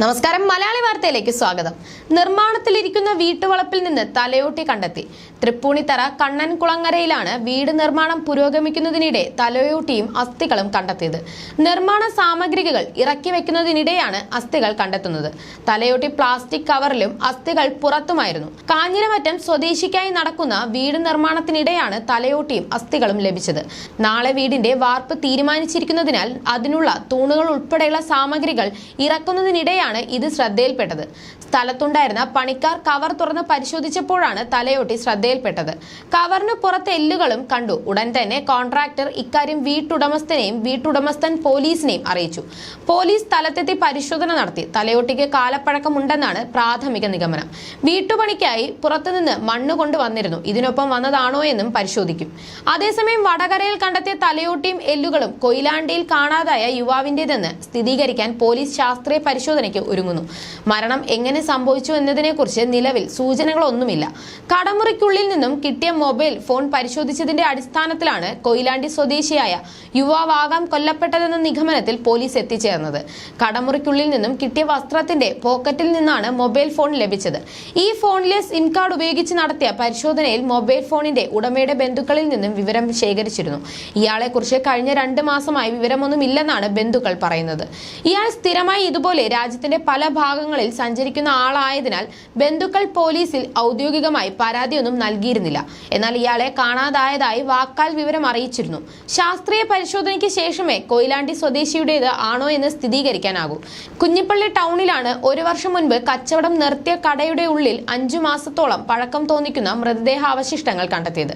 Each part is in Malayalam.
നമസ്കാരം. മലയാളി വാർത്തയിലേക്ക് സ്വാഗതം. നിർമ്മാണത്തിലിരിക്കുന്ന വീട്ടുവളപ്പിൽ നിന്ന് തലയോട്ടി കണ്ടെത്തി. തൃപ്പൂണിത്തറ കണ്ണൻകുളങ്ങരയിലാണ് വീട് നിർമ്മാണം പുരോഗമിക്കുന്നതിനിടെ തലയോട്ടിയും അസ്ഥികളും കണ്ടെത്തിയത്. നിർമ്മാണ സാമഗ്രികൾ ഇറക്കി വെക്കുന്നതിനിടെയാണ് അസ്ഥികൾ കണ്ടെത്തുന്നത്. തലയോട്ടി പ്ലാസ്റ്റിക് കവറിലും അസ്ഥികൾ പുറത്തുമായിരുന്നു. കാഞ്ഞിരമറ്റം സ്വദേശിക്കായി നടക്കുന്ന വീട് നിർമ്മാണത്തിനിടെയാണ് തലയോട്ടിയും അസ്ഥികളും ലഭിച്ചത്. നാളെ വീടിന്റെ വാർപ്പ് തീരുമാനിച്ചിരിക്കുന്നതിനാൽ അതിനുള്ള തൂണുകൾ ഉൾപ്പെടെയുള്ള സാമഗ്രികൾ ഇറക്കുന്നതിനിടെയാണ് ഇത് ശ്രദ്ധയിൽപ്പെട്ടത്. സ്ഥലത്തുണ്ടായിരുന്ന പണിക്കാർ കവർ തുറന്ന് പരിശോധിച്ചപ്പോഴാണ് തലയോട്ടി ശ്രദ്ധയിൽപ്പെട്ടത്. കവറിന് പുറത്തെ എല്ലുകളും കണ്ടു. ഉടൻ തന്നെ കോൺട്രാക്ടർ ഇക്കാര്യം വീട്ടുടമസ്ഥനെയും വീട്ടുടമസ്ഥൻ പോലീസിനെയും അറിയിച്ചു. പോലീസ് സ്ഥലത്തെത്തി പരിശോധന നടത്തി. തലയോട്ടിക്ക് കാലപ്പഴക്കമുണ്ടെന്നാണ് പ്രാഥമിക നിഗമനം. വീട്ടുപണിക്കായി പുറത്തുനിന്ന് മണ്ണ് കൊണ്ടുവന്നിരുന്നു. ഇതിനൊപ്പം വന്നതാണോ എന്നും പരിശോധിക്കും. അതേസമയം വടകരയിൽ കണ്ടെത്തിയ തലയോട്ടിയും എല്ലുകളും കൊയിലാണ്ടിയിൽ കാണാതായ യുവാവിന്റേതെന്ന് സ്ഥിരീകരിക്കാൻ പോലീസ് ശാസ്ത്രീയ പരിശോധനയ്ക്ക് ഒരുങ്ങുന്നു. മരണം എങ്ങനെ സംഭവിച്ചു എന്നതിനെക്കുറിച്ച് നിലവിൽ സൂചനകളൊന്നുമില്ല. കടമുറിക്കുള്ളിൽ നിന്നും കിട്ടിയ മൊബൈൽ ഫോൺ പരിശോധിച്ചതിന്റെ അടിസ്ഥാനത്തിലാണ് കൊയിലാണ്ടി സ്വദേശിയായ യുവാവാകാം കൊല്ലപ്പെട്ടതെന്ന നിഗമനത്തിൽ പോലീസ് എത്തിച്ചേർന്നത്. കടമുറിക്കുള്ളിൽ നിന്നും കിട്ടിയ വസ്ത്രത്തിന്റെ പോക്കറ്റിൽ നിന്നാണ് മൊബൈൽ ഫോൺ ലഭിച്ചത്. ഈ ഫോണിലെ സിം കാർഡ് ഉപയോഗിച്ച് നടത്തിയ പരിശോധനയിൽ മൊബൈൽ ഫോണിന്റെ ഉടമയുടെ ബന്ധുക്കളിൽ നിന്നും വിവരം ശേഖരിച്ചിരുന്നു. ഇയാളെക്കുറിച്ച് കഴിഞ്ഞ രണ്ട് മാസമായി വിവരമൊന്നും ഇല്ലെന്നാണ് ബന്ധുക്കൾ പറയുന്നത്. ഇയാൾ സ്ഥിരമായി ഇതുപോലെ രാജ്യത്തിന്റെ പല ഭാഗങ്ങളിൽ സഞ്ചരിക്കുന്ന ആളായതിനാൽ ബന്ധുക്കൾ പോലീസിൽ ഔദ്യോഗികമായി പരാതിയൊന്നും നൽകിയിരുന്നില്ല. എന്നാൽ ഇയാളെ കാണാതായതായി വാക്കാൽ വിവരം അറിയിച്ചിരുന്നു. ശാസ്ത്രീയ പരിശോധനയ്ക്ക് ശേഷമേ കൊയിലാണ്ടി സ്വദേശിയുടേത് ആണോ എന്ന് സ്ഥിരീകരിക്കാനാകൂ. കുഞ്ഞിപ്പള്ളി ടൗണിലാണ് ഒരു വർഷം മുൻപ് കച്ചവടം നിർത്തിയ കടയുടെ ഉള്ളിൽ അഞ്ചു മാസത്തോളം പഴക്കം തോന്നിക്കുന്ന മൃതദേഹാവശിഷ്ടങ്ങൾ കണ്ടെത്തിയത്.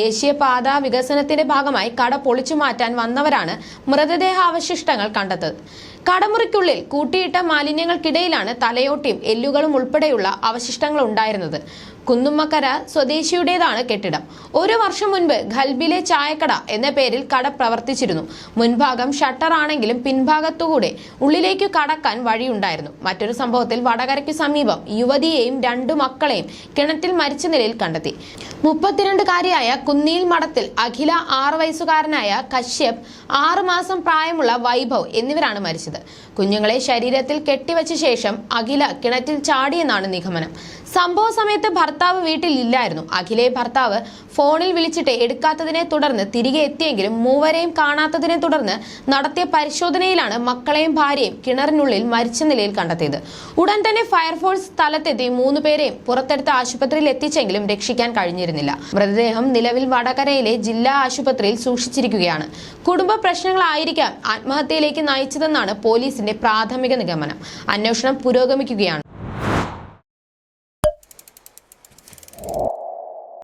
ദേശീയപാത വികസനത്തിന്റെ ഭാഗമായി കട പൊളിച്ചു മാറ്റാൻ വന്നവരാണ് മൃതദേഹാവശിഷ്ടങ്ങൾ കണ്ടെത്തത്. കടമുറിക്കുള്ളിൽ കൂട്ടിയിട്ട മാലിന്യങ്ങൾക്കിടയിലാണ് തലയോട്ടിയും എല്ലുകളും ഉൾപ്പെടെയുള്ള അവശിഷ്ടങ്ങൾ ഉണ്ടായിരുന്നത് കുന്നുമ്മക്കര സ്വദേശിയുടേതാണ് കെട്ടിടം. ഒരു വർഷം മുൻപ് ഖൽബിലെ ചായക്കട എന്ന പേരിൽ കട പ്രവർത്തിച്ചിരുന്നു. മുൻഭാഗം ഷട്ടർ ആണെങ്കിലും പിൻഭാഗത്തുകൂടെ ഉള്ളിലേക്ക് കടക്കാൻ വഴിയുണ്ടായിരുന്നു. മറ്റൊരു സംഭവത്തിൽ വടകരയ്ക്ക് സമീപം യുവതിയെയും രണ്ടു മക്കളെയും കിണറ്റിൽ മരിച്ച നിലയിൽ കണ്ടെത്തി. മുപ്പത്തിരണ്ടുകാരിയായ കുന്നിയിൽ മഠത്തിൽ അഖില ആറ് വയസ്സുകാരനായ കശ്യപ് ആറു മാസം പ്രായമുള്ള വൈഭവ് എന്നിവരാണ് മരിച്ചത്. കുഞ്ഞുങ്ങളെ ശരീരത്തിൽ കെട്ടിവച്ച ശേഷം അഖില കിണറ്റിൽ ചാടിയെന്നാണ് നിഗമനം. സംഭവ സമയത്ത് ഭർത്താവ് വീട്ടിൽ ഇല്ലായിരുന്നു അഖിലെ ഭർത്താവ് ഫോണിൽ വിളിച്ചിട്ട് എടുക്കാത്തതിനെ തുടർന്ന് തിരികെ എത്തിയെങ്കിലും മൂവരെയും കാണാത്തതിനെ തുടർന്ന് നടത്തിയ പരിശോധനയിലാണ് മക്കളെയും ഭാര്യയും കിണറിനുള്ളിൽ മരിച്ച നിലയിൽ കണ്ടെത്തിയത്. ഉടൻ തന്നെ ഫയർഫോഴ്സ് സ്ഥലത്തെത്തി മൂന്നുപേരെയും പുറത്തെടുത്ത ആശുപത്രിയിൽ എത്തിച്ചെങ്കിലും രക്ഷിക്കാൻ കഴിഞ്ഞിരുന്നില്ല. മൃതദേഹം നിലവിൽ വടകരയിലെ ജില്ലാ ആശുപത്രിയിൽ സൂക്ഷിച്ചിരിക്കുകയാണ്. കുടുംബ പ്രശ്നങ്ങളായിരിക്കാം ആത്മഹത്യയിലേക്ക് നയിച്ചതെന്നാണ് പോലീസിന്റെ പ്രാഥമിക നിഗമനം. അന്വേഷണം പുരോഗമിക്കുകയാണ്.